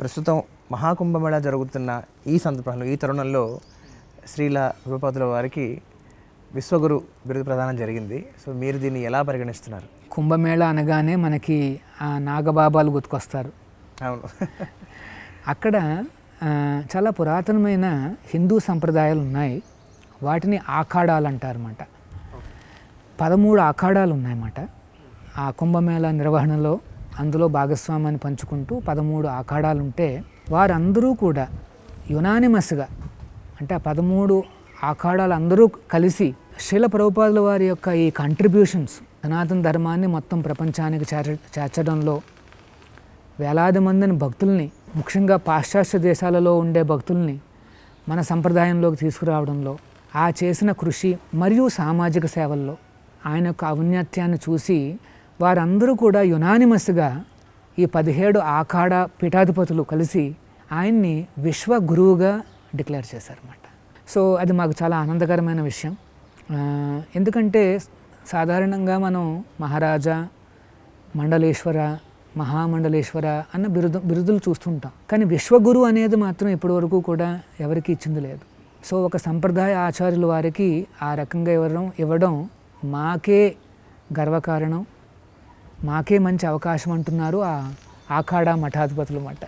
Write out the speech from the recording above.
ప్రస్తుతం మహాకుంభమేళా జరుగుతున్న ఈ సందర్భంలో ఈ తరుణంలో శ్రీల రూపతుల వారికి విశ్వగురు బిరుదు ప్రదానం జరిగింది. సో మీరు దీన్ని ఎలా పరిగణిస్తున్నారు? కుంభమేళ అనగానే మనకి ఆ నాగబాబాలు గుర్తుకొస్తారు. అవును. అక్కడ చాలా పురాతనమైన హిందూ సంప్రదాయాలు ఉన్నాయి. వాటిని ఆఖాడాలు అంటారన్నమాట. పదమూడు ఆఖాడాలు ఉన్నాయన్నమాట. ఆ కుంభమేళ నిర్వహణలో అందులో భాగస్వామ్యాన్ని పంచుకుంటూ పదమూడు ఆఖాడాలు ఉంటే వారందరూ కూడా యునానిమస్గా అంటే ఆ పదమూడు ఆఖాడాలు అందరూ కలిసి శిల ప్రభుపాదుల వారి యొక్క ఈ కంట్రిబ్యూషన్స్ సనాతన ధర్మాన్ని మొత్తం ప్రపంచానికి చేర్చ చేర్చడంలో వేలాది మందిని భక్తుల్ని ముఖ్యంగా పాశ్చాత్య దేశాలలో ఉండే భక్తుల్ని మన సంప్రదాయంలోకి తీసుకురావడంలో ఆ చేసిన కృషి మరియు సామాజిక సేవల్లో ఆయన యొక్క ఔన్నత్యాన్ని చూసి వారందరూ కూడా యునానిమస్గా ఈ పదిహేడు ఆఖాడ పీఠాధిపతులు కలిసి ఆయన్ని విశ్వ గురువుగా డిక్లేర్ చేశారన్నమాట. సో అది మాకు చాలా ఆనందకరమైన విషయం. ఎందుకంటే సాధారణంగా మనం మహారాజా మండలేశ్వర మహామండలేశ్వర అన్న బిరుదు బిరుదులు చూస్తుంటాం. కానీ విశ్వగురు అనేది మాత్రం ఇప్పటివరకు కూడా ఎవరికి ఇచ్చింది లేదు. సో ఒక సంప్రదాయ ఆచార్యుల వారికి ఆ రకంగా ఇవ్వడం ఇవ్వడం మాకే గర్వకారణం. మాకే మంచి అవకాశం అంటున్నారు ఆ ఆఖాడా మఠాధిపతులు మాట.